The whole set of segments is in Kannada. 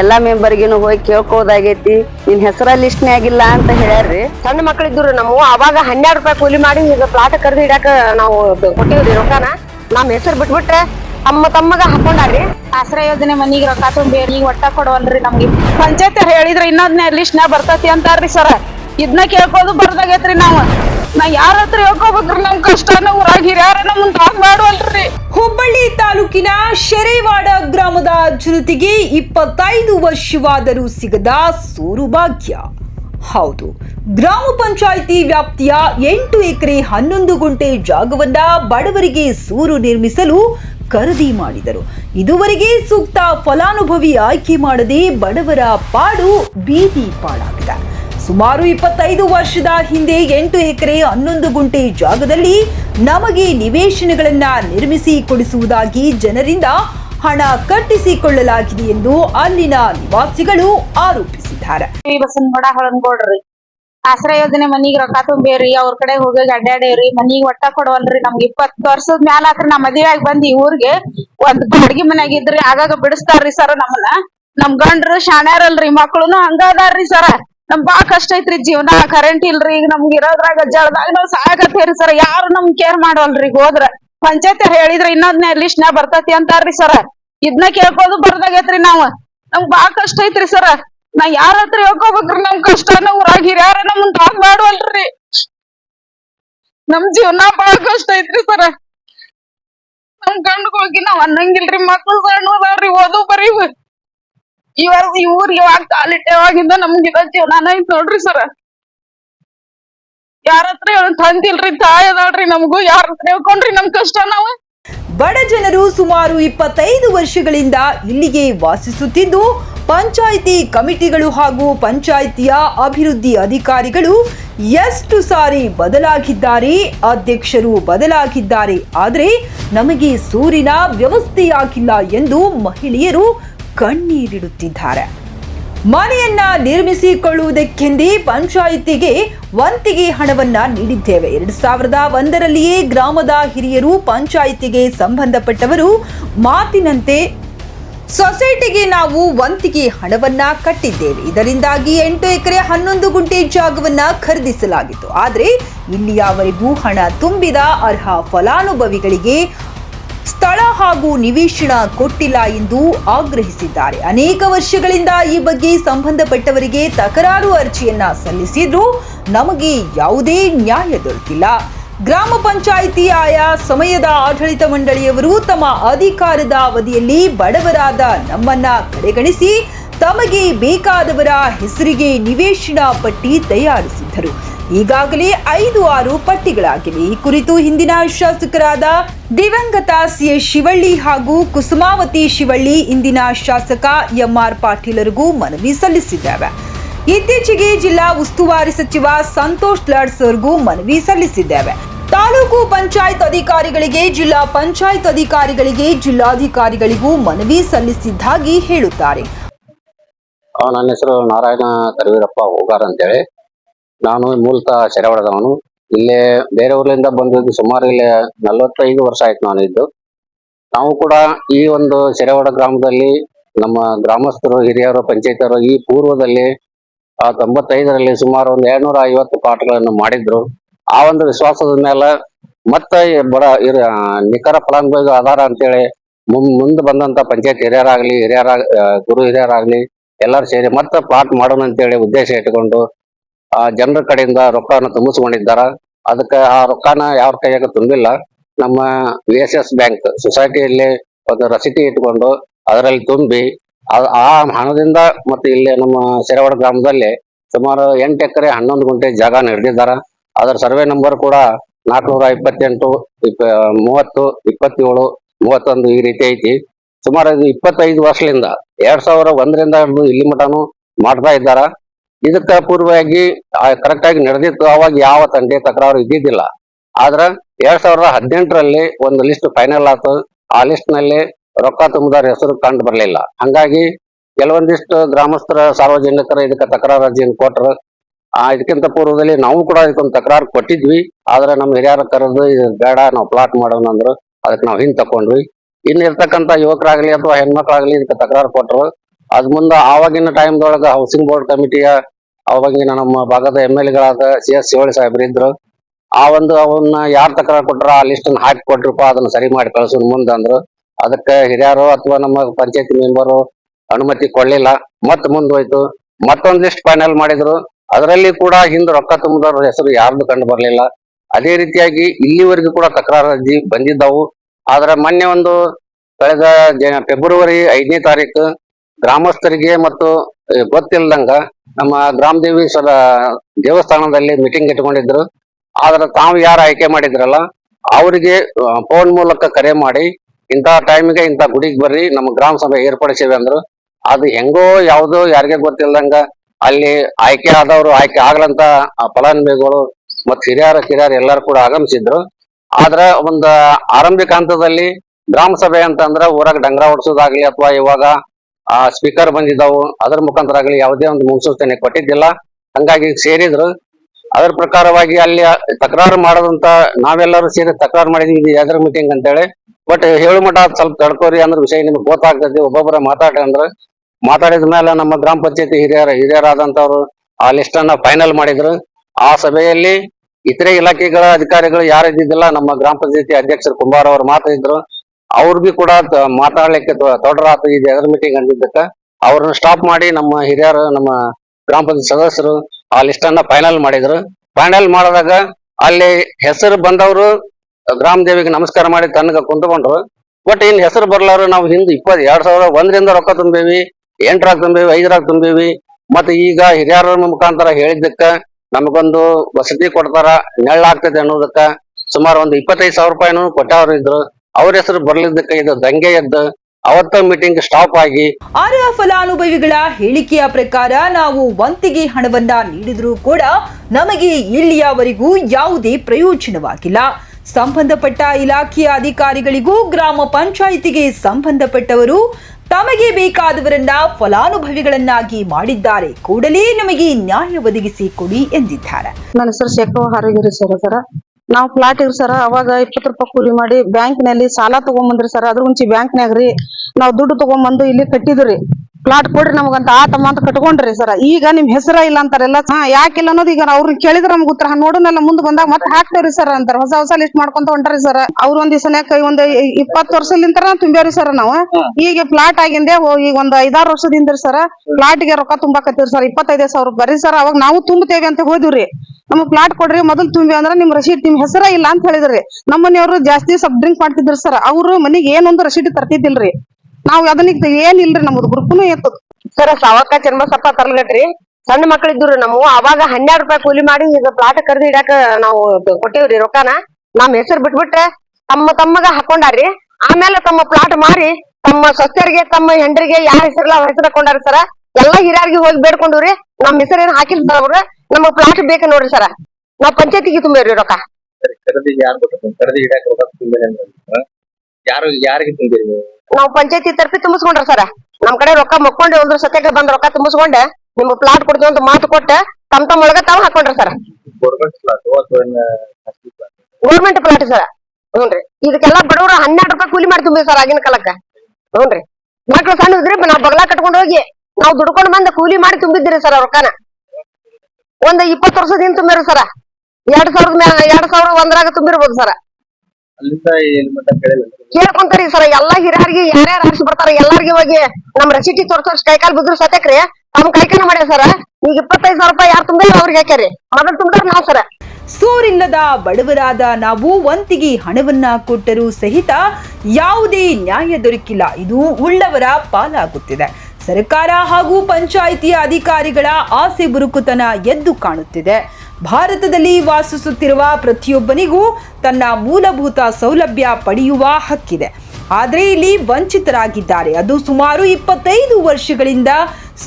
ಎಲ್ಲಾ ಮೆಂಬರ್ಗಿನು ಹೋಗಿ ಕೇಳ್ಕೋದಾಗೈತಿ ನಿನ್ ಹೆಸರ ಲಿಸ್ಟ್ನೇ ಆಗಿಲ್ಲ ಅಂತ ಹೇಳ್ಯಾರ್ರಿ. ಸಣ್ಣ ಮಕ್ಳಿದ್ರು ನಾವು ಅವಾಗ ಹನ್ನೆರಡು ರೂಪಾಯಿ ಕೂಲಿ ಮಾಡಿ ಈಗ ಪ್ಲಾಟ್ ಕರೆದು ಇಡಾಕ ನಾವು ಕೊಟ್ಟಿವ್ರಿ ರೊಕ್ಕನ. ನಮ್ ಹೆಸರು ಬಿಟ್ಬಿಟ್ರೆ ತಮ್ಮ ತಮ್ಮಗ ಹಾಕೊಂಡಾರ್ರಿ. ಆಶ್ರಯ ಯೋಜನೆ ಮನೆಗೆ ರೊಕ್ಕ ತುಂಬಿ ಈಗ ಒಟ್ಟ ಕೊಡವಲ್ರಿ ನಮ್ಗೆ. ಪಂಚಾಯತ್ ಹೇಳಿದ್ರೆ ಇನ್ನೊಂದ್ನೇ ಲಿಸ್ಟ್ ಬರ್ತತಿ ಅಂತಾರ್ರಿ ಸರ. ಇದನ್ನ ಕೇಳ್ಕೋದು ಬರ್ದಾಗೈತ್ರಿ ನಾವ್. ನಾ ಯಾರ ಹತ್ರ ಹೇಳ್ಕೋಬೇಕ್ರಿ ನಮ್ ಕಷ್ಟ ಊರಾಗ ಹಿರಿಯಾರ ನಮ್ಮನ್ ಮಾಡುವಲ್ರಿ. ಹುಬ್ಬಳ್ಳಿ ತಾಲೂಕಿನ ಶೆರೆವಾಡ ಗ್ರಾಮದ ಜನತೆಗೆ ಇಪ್ಪತ್ತೈದು ವರ್ಷವಾದರೂ ಸಿಗದ ಸೂರು ಭಾಗ್ಯ. ಹೌದು, ಗ್ರಾಮ ಪಂಚಾಯಿತಿ ವ್ಯಾಪ್ತಿಯ ಎಂಟು ಎಕರೆ ಹನ್ನೊಂದು ಗುಂಟೆ ಜಾಗವನ್ನ ಬಡವರಿಗೆ ಸೂರು ನಿರ್ಮಿಸಲು ಖರೀದಿ ಮಾಡಿದರು. ಇದುವರೆಗೆ ಸೂಕ್ತ ಫಲಾನುಭವಿ ಆಯ್ಕೆ ಮಾಡದೆ ಬಡವರ ಪಾಡು ಬೀದಿ ಪಾಡಾಗಿದೆ. ಸುಮಾರು ಇಪ್ಪತ್ತೈದು ವರ್ಷದ ಹಿಂದೆ ಎಂಟು ಎಕರೆ ಹನ್ನೊಂದು ಗುಂಟೆ ಜಾಗದಲ್ಲಿ ನಮಗೆ ನಿವೇಶನಗಳನ್ನ ನಿರ್ಮಿಸಿ ಕೊಡಿಸುವುದಾಗಿ ಜನರಿಂದ ಹಣ ಕಟ್ಟಿಸಿಕೊಳ್ಳಲಾಗಿದೆ ಎಂದು ಅಲ್ಲಿನ ನಿವಾಸಿಗಳು ಆರೋಪಿಸಿದ್ದಾರೆ. ಈ ಬಸನ್ ಬಡ ಆಶ್ರಯ ಯೋಜನೆ ಮನಿಗ್ ರೊಕ್ಕ ತುಂಬೇರಿ, ಅವ್ರ ಕಡೆ ಹೋಗಿ ಅಡ್ಡಾಡೇವ್ರಿ ಮನಿಗ್ ಒಟ್ಟ ಕೊಡವಲ್ರಿ. ನಮ್ಗೆ ಇಪ್ಪತ್ತು ವರ್ಷದ ಮ್ಯಾಲ ಆತ್ರ ನಮ್ ಮದ್ವೆ ಆಗಿ ಬಂದ್ ಈ ಊರಿಗೆ, ಒಂದ್ ಬಾಡ್ಗಿ ಮನ್ಯಾಗ ಇದ್ರಿ, ಆಗಾಗ ಬಿಡಿಸ್ತಾರ್ರಿ ಸರ್ ನಮ್ಮನ್ನ. ನಮ್ ಗಂಡ್ರು ಶಾಣ್ಯಾರಲ್ರಿ, ಮಕ್ಳುನು ಹಂಗ ಅದಾರ್ರಿ ಸರ. ನಮ್ ಬಾಳ ಕಷ್ಟ ಐತ್ರಿ ಜೀವನ ಕರೆಂಟ್ ಇಲ್ರಿ, ಈಗ ನಮ್ಗೆ ಇರೋದ್ರಾಗ ಜಳದಾಗ ನಾವ್ ಸಾಯಕತ್ತೇರಿ ಸರ್ ಯಾರು ನಮ್ ಕೇರ್ ಮಾಡೋಲ್ರಿ ಹೋದ್ರ? ಪಂಚಾಯತ್ ಹೇಳಿದ್ರ ಇನ್ನೊಂದ್ನ ಲಿಸ್ಟ್ ನ್ಯಾಗ ಬರ್ತತಿ ಅಂತಾರ್ರಿ ಸರ ಇದನ್ನ ಕೇಳ್ಕೋದು ಬರ್ದಾಗೈತ್ರಿ ನಾವ್. ನಮ್ಗ್ ಬಾಳ ಕಷ್ಟ ಐತ್ರಿ ಸರ ನಾ ಯಾರ ಹತ್ರ ಹೇಳ್ಕೋಬೇಕ್ರಿ ನಮ್ ಕಷ್ಟನ ಊರಾಗ ಹಿರಿಯಾರ ನಮ್ಮನ್ ಟಾಕ್ ಮಾಡುವಲ್ರಿ. ನಮ್ ಜೀವನ ಬಾಳ ಕಷ್ಟ ಐತ್ರಿ ಸರ ನಮ್ ಗಂಡ್ಗೋಗಿ ನಾವ್ ಅನ್ನಂಗಿಲ್ರಿ, ಮಕ್ಳು ಸಣ್ಣ ಓದು ಬರೀವ್. ಇವಾಗ ಈ ಊರಿಗೆ ಕಾಲಿಟ್ಟೆವಾಗಿಂದ ನಮ್ಗೆ ಇದ ಜೀವನಾನ ಐತ್ ನೋಡ್ರಿ ಸರ. ಯಾರ ಹತ್ರ ತಂದಿಲ್ರಿ, ತಾಯಿ ಅದಾಳ್ರಿ ನಮಗೂ. ಯಾರ ಹತ್ರ ಹೇಳ್ಕೊಂಡ್ರಿ ನಮ್ ಕಷ್ಟ ನಾವು. ಬಡ ಜನರು ಸುಮಾರು ಇಪ್ಪತ್ತೈದು ವರ್ಷಗಳಿಂದ ಇಲ್ಲಿಗೆ ವಾಸಿಸುತ್ತಿದ್ದು, ಪಂಚಾಯಿತಿ ಕಮಿಟಿಗಳು ಹಾಗೂ ಪಂಚಾಯಿತಿಯ ಅಭಿವೃದ್ಧಿ ಅಧಿಕಾರಿಗಳು ಎಷ್ಟು ಸಾರಿ ಬದಲಾಗಿದ್ದಾರೆ, ಅಧ್ಯಕ್ಷರು ಬದಲಾಗಿದ್ದಾರೆ, ಆದರೆ ನಮಗೆ ಸೂರಿನ ವ್ಯವಸ್ಥೆಯಾಗಿಲ್ಲ ಎಂದು ಮಹಿಳೆಯರು ಕಣ್ಣೀರಿಡುತ್ತಿದ್ದಾರೆ. ಮನೆಯನ್ನ ನಿರ್ಮಿಸಿಕೊಳ್ಳುವುದಕ್ಕೆಂದೇ ಪಂಚಾಯಿತಿಗೆ ವಂತಿಗೆ ಹಣವನ್ನ ನೀಡಿದ್ದೇವೆ. ಎರಡು ಸಾವಿರದ ಒಂದರಲ್ಲಿಯೇ ಗ್ರಾಮದ ಹಿರಿಯರು ಪಂಚಾಯಿತಿಗೆ ಸಂಬಂಧಪಟ್ಟವರು ಮಾತಿನಂತೆ, ಸೊಸೈಟಿಗೆ ನಾವು ವಂತಿಗೆ ಹಣವನ್ನ ಕಟ್ಟಿದ್ದೇವೆ. ಇದರಿಂದಾಗಿ ಎಂಟು ಎಕರೆ ಹನ್ನೊಂದು ಗುಂಟೆ ಜಾಗವನ್ನ ಖರೀದಿಸಲಾಗಿತ್ತು. ಆದರೆ ಇಲ್ಲಿಯವರೆಗೂ ಹಣ ತುಂಬಿದ ಅರ್ಹ ಫಲಾನುಭವಿಗಳಿಗೆ ಸ್ಥಳ ಹಾಗೂ ನಿವೇಶನ ಕೊಟ್ಟಿಲ್ಲ ಎಂದು ಆಗ್ರಹಿಸಿದ್ದಾರೆ. ಅನೇಕ ವರ್ಷಗಳಿಂದ ಈ ಬಗ್ಗೆ ಸಂಬಂಧಪಟ್ಟವರಿಗೆ ತಕರಾರು ಅರ್ಜಿಯನ್ನ ಸಲ್ಲಿಸಿದ್ರೂ ನಮಗೆ ಯಾವುದೇ ನ್ಯಾಯ ದೊರೆತಿಲ್ಲ ಗ್ರಾಮ ಪಂಚಾಯಿತಿ ಆಯಾ ಸಮಯದ ಆಡಳಿತ ಮಂಡಳಿಯವರು ತಮ್ಮ ಅಧಿಕಾರದ ಅವಧಿಯಲ್ಲಿ ಬಡವರಾದ ನಮ್ಮನ್ನ ಕಡೆಗಣಿಸಿ ತಮಗೆ ಬೇಕಾದವರ ಹೆಸರಿಗೆ ನಿವೇಶನ ಪಟ್ಟಿ ತಯಾರಿಸಿದ್ದರು. ಈಗಾಗಲೇ ಐದು ಆರು ಪಟ್ಟಿಗಳಾಗಿವೆ. ಈ ಕುರಿತು ಹಿಂದಿನ ಶಾಸಕರಾದ ದಿವಂಗತ ಸಿ ಶಿವಳ್ಳಿ ಹಾಗೂ ಕುಸುಮಾವತಿ ಶಿವಳ್ಳಿ ಇಂದಿನ ಶಾಸಕ ಎಂಆರ್ ಪಾಟೀಲರಿಗೂ ಮನವಿ ಸಲ್ಲಿಸಿದ್ದೇವೆ. ಇತ್ತೀಚೆಗೆ ಜಿಲ್ಲಾ ಉಸ್ತುವಾರಿ ಸಚಿವ ಸಂತೋಷ್ ಲಾಡ್ ಮನವಿ ಸಲ್ಲಿಸಿದ್ದೇವೆ. ತಾಲೂಕು ಪಂಚಾಯತ್ ಅಧಿಕಾರಿಗಳಿಗೆ, ಜಿಲ್ಲಾ ಪಂಚಾಯತ್ ಅಧಿಕಾರಿಗಳಿಗೆ, ಜಿಲ್ಲಾಧಿಕಾರಿಗಳಿಗೂ ಮನವಿ ಸಲ್ಲಿಸಿದ್ದಾಗಿ ಹೇಳುತ್ತಾರೆ. ನನ್ನ ಹೆಸರು ನಾರಾಯಣ ಕರವೀರಪ್ಪ ಹೋಗಾರ್ ಅಂತೇಳಿ. ನಾನು ಮೂಲತಃ ಶೆರವಡದವನು ಇಲ್ಲೇ ಬೇರೆ ಊರ್ಲಿಂದ ಬಂದಿದ್ದು ಸುಮಾರು ಇಲ್ಲೇ ನಲವತ್ತೈದು ವರ್ಷ ಆಯ್ತು ನಾನು ಇದ್ದು. ನಾವು ಕೂಡ ಈ ಒಂದು ಶೆರವಡ ಗ್ರಾಮದಲ್ಲಿ ನಮ್ಮ ಗ್ರಾಮಸ್ಥರು, ಹಿರಿಯರು ಪಂಚಾಯತರು ಈ ಪೂರ್ವದಲ್ಲಿ, ಆ ತೊಂಬತ್ತೈದರಲ್ಲಿ ಸುಮಾರು ಒಂದು ಎರಡ್ನೂರ ಐವತ್ತು ಪಾಠಗಳನ್ನು ಮಾಡಿದ್ರು. ಆ ಒಂದು ವಿಶ್ವಾಸದ ಮೇಲೆ ಮತ್ತೆ ಬಡ ನಿಖರ ಫಲಾನುಭವಿಗಳ ಆಧಾರ ಅಂತೇಳಿ ಮುಂ- ಮುಂದೆ ಬಂದಂತ ಪಂಚಾಯತ್ ಹಿರಿಯರಾಗ್ಲಿ ಹಿರಿಯರ ಗುರು ಹಿರಿಯರಾಗ್ಲಿ ಎಲ್ಲರೂ ಸೇರಿ ಮತ್ತೆ ಪಾಠ ಮಾಡೋಣ ಅಂತೇಳಿ ಉದ್ದೇಶ ಇಟ್ಕೊಂಡು ಆ ಜನರ ಕಡೆಯಿಂದ ರೊಕ್ಕವನ್ನು ತುಂಬಿಸ್ಕೊಂಡಿದ್ದಾರ? ಅದಕ್ಕೆ ಆ ರೊಕ್ಕನ ಯಾರ ಕೈಯಾಗ ತುಂಬಿಲ್ಲ. ನಮ್ಮ ವಿ ಎಸ್ ಎಸ್ ಬ್ಯಾಂಕ್ ಸೊಸೈಟಿಯಲ್ಲಿ ಒಂದು ರಸೀತಿ ಇಟ್ಕೊಂಡು ಅದರಲ್ಲಿ ತುಂಬಿ, ಆ- ಹಣದಿಂದ ಮತ್ತೆ ಇಲ್ಲಿ ನಮ್ಮ ಶೆರವಾಡ ಗ್ರಾಮದಲ್ಲಿ ಸುಮಾರು ಎಂಟು ಎಕರೆ ಹನ್ನೊಂದು ಗುಂಟೆ ಜಾಗ ನಡೆದಿದ್ದಾರ? ಅದರ ಸರ್ವೆ ನಂಬರ್ ಕೂಡ ನಾಲ್ಕುನೂರ ಇಪ್ಪತ್ತೆಂಟು, ಇಪ್ಪ ಮೂವತ್ತು, ಇಪ್ಪತ್ತೇಳು, ಮೂವತ್ತೊಂದು ಈ ರೀತಿ ಐತಿ. ಸುಮಾರು ಇಪ್ಪತ್ತೈದು ವರ್ಷದಿಂದ, ಎರಡ್ ಸಾವಿರ ಒಂದರಿಂದ ಇಲ್ಲಿ ಮಟನು ಮಾಡ್ತಾ ಇದ್ದಾರ? ಇದಕ್ಕ ಪೂರ್ವವಾಗಿ ಕರೆಕ್ಟ್ ಆಗಿ ನಡೆದಿತ್ತು. ಅವಾಗ ಯಾವ ತಂದೆ ತಕರಾರು ಇದ್ದಿದ್ದಿಲ್ಲ. ಆದ್ರ ಎರಡ್ ಸಾವಿರದ ಹದಿನೆಂಟರಲ್ಲಿ ಒಂದು ಲಿಸ್ಟ್ ಫೈನಲ್ ಆತು. ಆ ಲಿಸ್ಟ್ನಲ್ಲಿ ರೊಕ್ಕ ತುಂಬುದಾರ ಹೆಸರು ಕಂಡು ಬರಲಿಲ್ಲ. ಹಂಗಾಗಿ ಕೆಲವೊಂದಿಷ್ಟು ಗ್ರಾಮಸ್ಥರ ಸಾರ್ವಜನಿಕರ ಇದಕ್ಕೆ ತಕರಾರು ಅರ್ಜಿಯನ್ನು ಕೊಟ್ರು. ಆ, ಇದಕ್ಕಿಂತ ಪೂರ್ವದಲ್ಲಿ ನಾವು ಕೂಡ ಇದಕ್ಕೊಂದು ತಕರಾರು ಕೊಟ್ಟಿದ್ವಿ. ಆದ್ರೆ ನಮ್ಮ ಹಿರಿಯರ ಕರೆದು, ಇದು ಬೇಡ, ನಾವು ಪ್ಲಾಟ್ ಮಾಡೋಣ ಅಂದ್ರು. ಅದಕ್ಕೆ ನಾವು ಹಿಂದ್ ತಕೊಂಡ್ವಿ. ಇನ್ನು ಇರ್ತಕ್ಕಂಥ ಯುವಕರಾಗ್ಲಿ ಅಥವಾ ಹೆಣ್ಮಕ್ಳಾಗ್ಲಿ ಇದಕ್ಕೆ ತಕರಾರು ಕೊಟ್ರು. ಅದ್ ಮುಂದ ಆವಾಗಿನ ಟೈಮ್ದೊಳಗ ಹೌಸಿಂಗ್ ಬೋರ್ಡ್ ಕಮಿಟಿಯ ಅವಾಗಿನ ನಮ್ಮ ಭಾಗದ ಎಂ ಎಲ್ ಎಗಳಾದ ಸಿ ಎಸ್ ಶಿವಳ್ಳಿ ಸಾಹೇಬ್ರು ಇದ್ರು. ಆ ಒಂದು ಅವನ್ನ ಯಾರ್ ತಕರಾರ್ ಕೊಟ್ರ ಆ ಲಿಸ್ಟ್ ಹಾಕಿ ಕೊಟ್ರಪ್ಪ, ಅದನ್ನ ಸರಿ ಮಾಡಿ ಕಳ್ಸೋದ್ ಮುಂದ ಅಂದ್ರು. ಅದಕ್ಕೆ ಹಿರಿಯರು ಅಥವಾ ನಮ್ಮ ಪಂಚಾಯತ್ ಮೆಂಬರು ಅನುಮತಿ ಕೊಡ್ಲಿಲ್ಲ. ಮತ್ ಮುಂದೋಯ್ತು ಮತ್ತೊಂದ್ ಲಿಸ್ಟ್ ಫೈನಲ್ ಮಾಡಿದ್ರು. ಅದರಲ್ಲಿ ಕೂಡ ಹಿಂದ್ ರೊಕ್ಕ ತುಂಬಿದವ್ರ ಹೆಸರು ಯಾರ್ದು ಕಂಡು ಬರ್ಲಿಲ್ಲ. ಅದೇ ರೀತಿಯಾಗಿ ಇಲ್ಲಿವರೆಗೂ ಕೂಡ ತಕರಾರು ಅರ್ಜಿ ಬಂದಿದ್ದವು. ಆದ್ರೆ ಮೊನ್ನೆ ಒಂದು ಕಳೆದ ಫೆಬ್ರವರಿ ಐದನೇ ತಾರೀಕು ಗ್ರಾಮಸ್ಥರಿಗೆ ಮತ್ತು ಗೊತ್ತಿಲ್ಲದಂಗ ನಮ್ಮ ಗ್ರಾಮದೇವಿ ಸದ ದೇವಸ್ಥಾನದಲ್ಲಿ ಮೀಟಿಂಗ್ ಇಟ್ಕೊಂಡಿದ್ರು. ಆದ್ರೆ ತಾವು ಯಾರು ಆಯ್ಕೆ ಮಾಡಿದ್ರಲ್ಲ, ಅವರಿಗೆ ಫೋನ್ ಮೂಲಕ ಕರೆ ಮಾಡಿ, ಇಂಥ ಟೈಮಿಗೆ ಇಂಥ ಗುಡಿಗೆ ಬರ್ರಿ, ನಮ್ಮ ಗ್ರಾಮ ಸಭೆ ಏರ್ಪಡಿಸಿವೆ ಅಂದ್ರು. ಅದು ಹೆಂಗೋ ಯಾವುದೋ ಯಾರಿಗೆ ಗೊತ್ತಿಲ್ಲದಂಗ ಅಲ್ಲಿ ಆಯ್ಕೆ ಆದವರು ಆಯ್ಕೆ ಆಗ್ಲಂತ ಫಲಾನುಭವಿಗಳು ಮತ್ತು ಹಿರಿಯರ, ಕಿರಿಯರು ಎಲ್ಲರೂ ಕೂಡ ಆಗಮಿಸಿದ್ರು. ಆದ್ರ ಒಂದ ಆರಂಭಿಕ ಹಂತದಲ್ಲಿ ಗ್ರಾಮ ಸಭೆ ಅಂತಂದ್ರ ಊರಾಗ ಡಂಗ್ರ ಹೊಡ್ಸೋದಾಗ್ಲಿ ಅಥವಾ ಇವಾಗ ಆ ಸ್ಪೀಕರ್ ಬಂದಿದ್ದಾವು. ಅದರ ಮುಖಾಂತರ ಆಗಲಿ ಯಾವುದೇ ಒಂದು ಮುನ್ಸೂಚನೆ ಕೊಟ್ಟಿದ್ದಿಲ್ಲ. ಹಂಗಾಗಿ ಸೇರಿದ್ರು. ಅದರ ಪ್ರಕಾರವಾಗಿ ಅಲ್ಲಿ ತಕರಾರು ಮಾಡದಂತ ನಾವೆಲ್ಲರೂ ಸೇರಿ ತಕರಾರು ಮಾಡಿದ್ವಿ. ಎದ್ರ ಮೀಟಿಂಗ್ ಅಂತೇಳಿ. ಬಟ್ ಹೇಳು ಮಠ ಸ್ವಲ್ಪ ತಡ್ಕೋರಿ ಅಂದ್ರೆ ವಿಷಯ ನಿಮ್ಗೆ ಗೊತ್ತಾಗ್ತದೆ. ಒಬ್ಬೊಬ್ಬರ ಮಾತಾಡ್ರಿ ಅಂದ್ರೆ. ಮಾತಾಡಿದ ಮೇಲೆ ನಮ್ಮ ಗ್ರಾಮ ಪಂಚಾಯತಿ ಹಿರಿಯರ ಹಿರಿಯರಾದಂತವ್ರು ಆ ಲಿಸ್ಟ್ ಅನ್ನ ಫೈನಲ್ ಮಾಡಿದ್ರು. ಆ ಸಭೆಯಲ್ಲಿ ಇತರೆ ಇಲಾಖೆಗಳ ಅಧಿಕಾರಿಗಳು ಯಾರು ಇದ್ದಿದ್ದಿಲ್ಲ. ನಮ್ಮ ಗ್ರಾಮ ಪಂಚಾಯತಿ ಅಧ್ಯಕ್ಷರು ಕುಂಬಾರ್ ಅವರು ಮಾತಾಡಿದ್ರು. ಅವ್ರು ಬಿ ಕೂಡ ಮಾತಾಡ್ಲಿಕ್ಕೆ ತೊಡರಾತು ಇದು ಎದ್ರ ಮೀಟಿಂಗ್ ಅಂದಿದ್ದಕ್ಕ. ಅವ್ರನ್ನ ಸ್ಟಾಪ್ ಮಾಡಿ ನಮ್ಮ ಹಿರಿಯರು, ನಮ್ಮ ಗ್ರಾಮ ಪಂಚಾಯತ್ ಸದಸ್ಯರು ಆ ಲಿಸ್ಟ್ ಅನ್ನ ಫೈನಲ್ ಮಾಡಿದ್ರು. ಫೈನಲ್ ಮಾಡಿದಾಗ ಅಲ್ಲಿ ಹೆಸರು ಬಂದವರು, ಗ್ರಾಮ ದೇವಿಗೆ ನಮಸ್ಕಾರ ಮಾಡಿ ತನ್ನ ಕುಂತ್ಕೊಂಡ್ರು. ಬಟ್ ಇನ್ ಹೆಸರು ಬರ್ಲಾರು ನಾವು ಹಿಂದ್ ಇಪ್ಪತ್ ಎರಡ್ ಸಾವಿರ ಒಂದರಿಂದ ರೊಕ್ಕ ತುಂಬೇವಿ, ಎಂಟರಾಗ ತುಂಬೇವಿ, ಐದರಾಗ ತುಂಬೇವಿ. ಮತ್ತೆ ಈಗ ಹಿರಿಯರ ಮುಖಾಂತರ ಹೇಳಿದ್ದಕ್ಕ ನಮಗೊಂದು ವಸತಿ ಕೊಡ್ತಾರ, ನೆಳ್ಳಾಗ್ತದೆ ಅನ್ನೋದಕ್ಕ ಸುಮಾರು ಒಂದು ಇಪ್ಪತ್ತೈದು ಸಾವಿರ ರೂಪಾಯಿನೂ ಕೊಟ್ಟವ್ರು ಇದ್ರು ಅವ್ರ ಹೆಸರು ಬರಲಿದ್ದಕ್ಕೆ ಇದು ದಂಗೆ ಎದ್ದ ಅವತ್ತ ಮೀಟಿಂಗ್ ಸ್ಟಾಪ್ ಆಗಿ ಅರ್ಹ ಫಲಾನುಭವಿಗಳ ಹೇಳಿಕೆಯ ಪ್ರಕಾರ ನಾವು ವಂತಿಗೆ ಹಣವನ್ನ ನೀಡಿದ್ರೂ ಕೂಡ ನಮಗೆ ಇಲ್ಲಿಯವರೆಗೂ ಯಾವುದೇ ಪ್ರಯೋಜನವಾಗಿಲ್ಲ. ಸಂಬಂಧಪಟ್ಟ ಇಲಾಖೆಯ ಅಧಿಕಾರಿಗಳಿಗೂ ಗ್ರಾಮ ಪಂಚಾಯಿತಿಗೆ ಸಂಬಂಧಪಟ್ಟವರು ತಮಗೆ ಬೇಕಾದವರನ್ನ ಫಲಾನುಭವಿಗಳನ್ನಾಗಿ ಮಾಡಿದ್ದಾರೆ. ಕೂಡಲೇ ನಮಗೆ ನ್ಯಾಯ ಒದಗಿಸಿ ಕೊಡಿ ಎಂದಿದ್ದಾರೆ. ನನ್ನ ಹೆಸರು ಶೇಖರ್ ಹಾರಗಿರಿ ಸರ್ ಸರ ನಾವು ಫ್ಲಾಟ್ ಇರ್ ಸರ್ ಅವಾಗ ಇಪ್ಪತ್ತು ರೂಪಾಯಿ ಕೂಲಿ ಮಾಡಿ ಬ್ಯಾಂಕ್ನಲ್ಲಿ ಸಾಲ ತಗೊಂಡ್ ಬಂದ್ರಿ ಸರ್ ಅದ್ರ ಮುಂಚೆ ಬ್ಯಾಂಕ್ ರೀ ನಾವ್ ದುಡ್ಡು ತಗೊಂಬಂದು ಇಲ್ಲಿ ಕಟ್ಟಿದ್ರಿ. ಫ್ಲಾಟ್ ಕೊಡ್ರಿ ನಮಗಂತ ತಮ್ಮ ಅಂತ ಕಟ್ಕೊಂಡ್ರಿ ಸರ್. ಈಗ ನಿಮ್ ಹೆಸರ ಇಲ್ಲ ಅಂತಾರಲ್ಲ ಹಾ ಯಾಕಿಲ್ಲ ಅನ್ನೋದು ಈಗ ಅವ್ರ ಕೇಳಿದ್ರ ನಮ್ಗೆ ಉತ್ತರ. ನೋಡೋನೆಲ್ಲ ಮುಂದೆ ಬಂದಾಗ ಮತ್ತೆ ಹಾಕ್ತೇವ್ರಿ ಸರ್ ಅಂತಾರ. ಹೊಸ ಹೊಸ ಲಿಸ್ಟ್ ಮಾಡ್ಕೊಂತ ಹೊಂಟಾರಿ ಸರ್. ಅವ್ರ ಒಂದ್ ಕೈ ಒಂದ್ ಇಪ್ಪತ್ತು ವರ್ಷಲಿಂತರ ತುಂಬ್ಯಾರಿ ಸರ್ ನಾವು. ಈಗ ಪ್ಲಾಟ್ ಆಗಿಂದೆ ಈಗ ಒಂದ್ ಐದಾರು ವರ್ಷದಿಂದ ಸರ್. ಪ್ಲಾಟ್ಗೆ ರೊಕ್ಕ ತುಂಬಾಕತ್ತೀರಿ ಸರ್. ಇಪ್ಪತ್ತೈದೇ ಸಾವಿರ ಬರ್ರಿ ಸರ್. ಅವಾಗ ನಾವು ತುಂಬುತ್ತೇವೆ ಅಂತ ಹೋದಿವ್ರಿ. ನಮ್ಗೆ ಪ್ಲಾಟ್ ಕೊಡ್ರಿ. ಮೊದಲು ತುಂಬಿ ಅಂದ್ರೆ ನಿಮ್ ರಶೀಟ್ ನಿಮ್ ಹೆಸರ ಇಲ್ಲ ಅಂತ ಹೇಳಿದ್ರಿ. ನಮ್ಮನೆಯವರು ಜಾಸ್ತಿ ಸಬ್ ಡ್ರಿಂಕ್ ಮಾಡ್ತಿದ್ರು ಸರ್. ಅವ್ರು ಮನೆಗೆ ಏನೊಂದು ರಶೀಟ್ ತರ್ತಿದ್ದಿಲ್ರಿ. ನಾವ್ ಅದನ್ನ ಏನ್ ಇಲ್ರಿ ನಮ್ದು ಗ್ರೂಪ್ನು ಸರ್ ಸರ ಸಾವಕ್ಕ ಚರ್ಮಸಪ್ಪ ತರ್ಲಗಟ್ರಿ ಸಣ್ಣ ಮಕ್ಳಿದ್ರು ನಾವು ಅವಾಗ ಹನ್ನೆರಡು ರೂಪಾಯಿ ಕೂಲಿ ಮಾಡಿ ಈಗ ಪ್ಲಾಟ್ ಕರ್ದು ಇಡಾಕ ನಾವು ಕೊಟ್ಟೇವ್ರಿ ರೊಕ್ಕನ. ನಮ್ ಹೆಸರು ಬಿಟ್ಬಿಟ್ರೆ ತಮ್ಮ ತಮ್ಮಗ ಹಾಕೊಂಡಾರಿ ಆಮೇಲೆ ತಮ್ಮ ಪ್ಲಾಟ್ ಮಾರಿ ತಮ್ಮ ಸೊಸೆಯರಿಗೆ ತಮ್ಮ ಹೆಂಡರಿಗೆ ಯಾರ ಹೆಸರಲ್ಲ ಅವ್ರ ಹೆಸರು ಹಾಕೊಂಡಾರ ಸರ. ಎಲ್ಲಾ ಹಿರಿಯರಿಗೆ ಹೋಗಿ ಬೇಡ್ಕೊಂಡ್ರಿ. ನಮ್ ಹೆಸರು ಏನ್ ಹಾಕಿಲ್ಲ ಸರ್ ಅವ್ರು. ನಮಗ್ ಪ್ಲಾಟ್ ಬೇಕು ನೋಡ್ರಿ ಸರ. ನಾವ್ ಪಂಚಾಯತಿಗೆ ತುಂಬೇವ್ರಿ ರೊಕ್ಕ. ಖರೀದಿ ಯಾರು ಕೊಟ್ಟರು ಖರೀದಿ ಇಡಾಕ ರೊಕ್ಕ ತುಂಬಿರಿ ಯಾರು ಯಾರಿಗೆ ತುಂಬಿರಿ ನೀವು? ನಾವ್ ಪಂಚಾಯತಿ ತರ್ಪಿ ತುಂಬಿಸ್ಕೊಂಡ್ರ ಸರ. ನಮ್ ಕಡೆ ರೊಕ್ಕ ಮಕ್ಕೊಂಡು ಒಂದು ಸತ್ಯಕ್ಕೆ ಬಂದ್ ರೊಕ್ಕ ತುಂಬಿಸ್ಕೊಂಡ ನಿಮ್ಗ್ ಪ್ಲಾಟ್ ಕೊಡ್ತೀವಿ ಅಂತ ಮಾತು ಕೊಟ್ಟ ತಮ್ ತಮ್ಮ ಒಳಗ ತಾವ್ ಹಾಕೊಂಡ್ರ ಸರ. ಗೌರ್ಮೆಂಟ್ ಪ್ಲಾಟ್ ಸರ. ಹ್ಞೂನ್ರಿ ಇದಕ್ಕೆಲ್ಲ ಬಡವರು ಹನ್ನೆರಡು ರೂಪಾಯಿ ಕೂಲಿ ಮಾಡಿ ತುಂಬಿ ಸರ್ ಆಗಿನ ಕಾಲಕ್ಕ. ಹ್ಞೂನ್ರಿ ಮಕ್ಳು ಸಣ್ಣ ಇದ್ರಿ ನಾವ್ ಬಗಲ ಕಟ್ಕೊಂಡು ಹೋಗಿ ನಾವ್ ದುಡ್ಕೊಂಡ್ ಬಂದ ಕೂಲಿ ಮಾಡಿ ತುಂಬಿದ್ರಿ ಸರ್ ರೊಕ್ಕನ. ಒಂದ್ ಇಪ್ಪತ್ತು ವರ್ಷದಿಂದ ತುಂಬಿರಿ ಸರ. ಎರಡ್ ಸಾವಿರದ ಎರಡ್ ಸಾವಿರ ಒಂದರಾಗ ತುಂಬಿರ್ಬೋದು ಸರ. ಅಲ್ಲಿಂದ ಏನ್ ಮಟ್ಟ ಕೇಳಿಲ್ಲ. ಕೇಳ್ಕೊಂತಾರಿ ಸರ್ ಎಲ್ಲಾ ಹಿರಿಯರಿಗೆ ಯಾರ್ಯಾರು ಆರಿಸಿ ಬರ್ತಾರ ಎಲ್ಲಾರ್ಗಿ ಹೋಗಿ ನಮ್ ರಸೀಟಿ ತೋರ್ಸೋರ್ ಕೈಕಾಲ್ ಬಿದ್ರು ಸತ್ಯಕ್ರಿ ತಮ್ ಕೈಕನ ಮಾಡ್ಯ ಸರ. ಈಗ ಇಪ್ಪತ್ತೈದು ಸಾವಿರ ರೂಪಾಯಿ ಯಾರು ತುಂಬಿಲ್ಲ ಅವ್ರಿಗೆ ಹಾಕ್ಯಾರಿ ಮೊದಲು ತುಂಬಿದಾರ ನಾವ್ ಸರ. ಸೂರಿಲ್ಲದ ಬಡವರಾದ ನಾವು ವಂತಿಗೆ ಹಣವನ್ನ ಕೊಟ್ಟರೂ ಸಹಿತ ಯಾವುದೇ ನ್ಯಾಯ ದೊರಕಿಲ್ಲ. ಇದು ಉಳ್ಳವರ ಪಾಲಾಗುತ್ತಿದೆ. ಸರ್ಕಾರ ಹಾಗೂ ಪಂಚಾಯಿತಿಯ ಅಧಿಕಾರಿಗಳ ಆಸೆ ಬುರುಕುತನ ಎದ್ದು ಕಾಣುತ್ತಿದೆ. ಭಾರತದಲ್ಲಿ ವಾಸಿಸುತ್ತಿರುವ ಪ್ರತಿಯೊಬ್ಬನಿಗೂ ತನ್ನ ಮೂಲಭೂತ ಸೌಲಭ್ಯ ಪಡೆಯುವ ಹಕ್ಕಿದೆ. ಆದರೆ ಇಲ್ಲಿ ವಂಚಿತರಾಗಿದ್ದಾರೆ. ಅದು ಸುಮಾರು ಇಪ್ಪತ್ತೈದು ವರ್ಷಗಳಿಂದ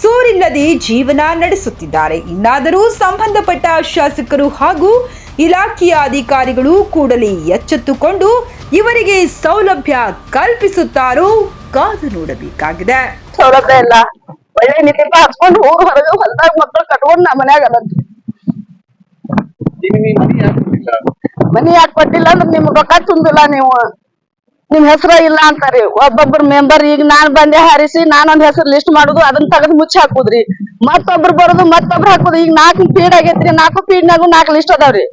ಸೂರಿಲ್ಲದೆ ಜೀವನ ನಡೆಸುತ್ತಿದ್ದಾರೆ. ಇನ್ನಾದರೂ ಸಂಬಂಧಪಟ್ಟ ಶಾಸಕರು ಹಾಗೂ ಇಲಾಖೆಯ ಅಧಿಕಾರಿಗಳು ಕೂಡಲೇ ಎಚ್ಚೆತ್ತುಕೊಂಡು ಇವರಿಗೆ ಸೌಲಭ್ಯ ಕಲ್ಪಿಸುತ್ತಾರೋ ಕಾದು ನೋಡಬೇಕಾಗಿದೆ. ಸೌಲಭ್ಯ ಇಲ್ಲ. ಒಳ್ಳೆ ನಿತಿಪ ಹಚ್ಕೊಂಡು ಹೋಗಿ ಹೊರಗೆ ಹೊಲದಾಗ ಮಕ್ಕಳು ಕಟ್ಕೊಂಡು ನಮ್ಮ ಅದನ್ರಿ ನಿಮ್ಗೆ ಮನಿ ಯಾರು ಕೊಟ್ಟಿಲ್ಲ ಮನಿ ಯಾಕೆ ಕೊಟ್ಟಿಲ್ಲ ಅಂದ್ರೆ ನಿಮ್ ರೊಕ್ಕ ತುಂಬಿಲ್ಲ ನೀವು. ನಿಮ್ ಹೆಸರು ಇಲ್ಲ ಅಂತಾರಿ. ಒಬ್ಬೊಬ್ರು ಮೆಂಬರ್ ಈಗ ನಾನ್ ಬಂದೆ ಹಾರಿಸಿ ನಾನೊಂದ್ ಹೆಸರು ಲಿಸ್ಟ್ ಮಾಡುದು, ಅದನ್ನ ತೆಗೆದು ಮುಚ್ಚಿ ಹಾಕುದ್ರಿ. ಮತ್ತೊಬ್ರು ಬರೋದು, ಮತ್ತೊಬ್ರು ಹಾಕುದು. ಈಗ ನಾಲ್ಕು ಪೀಡ್ ಆಗೇತ್ರಿ, ನಾಲ್ಕು ಪೀಡ್ನಾಗು ನಾಲ್ಕು ಲಿಸ್ಟ್ ಅದಾವ್ರಿ.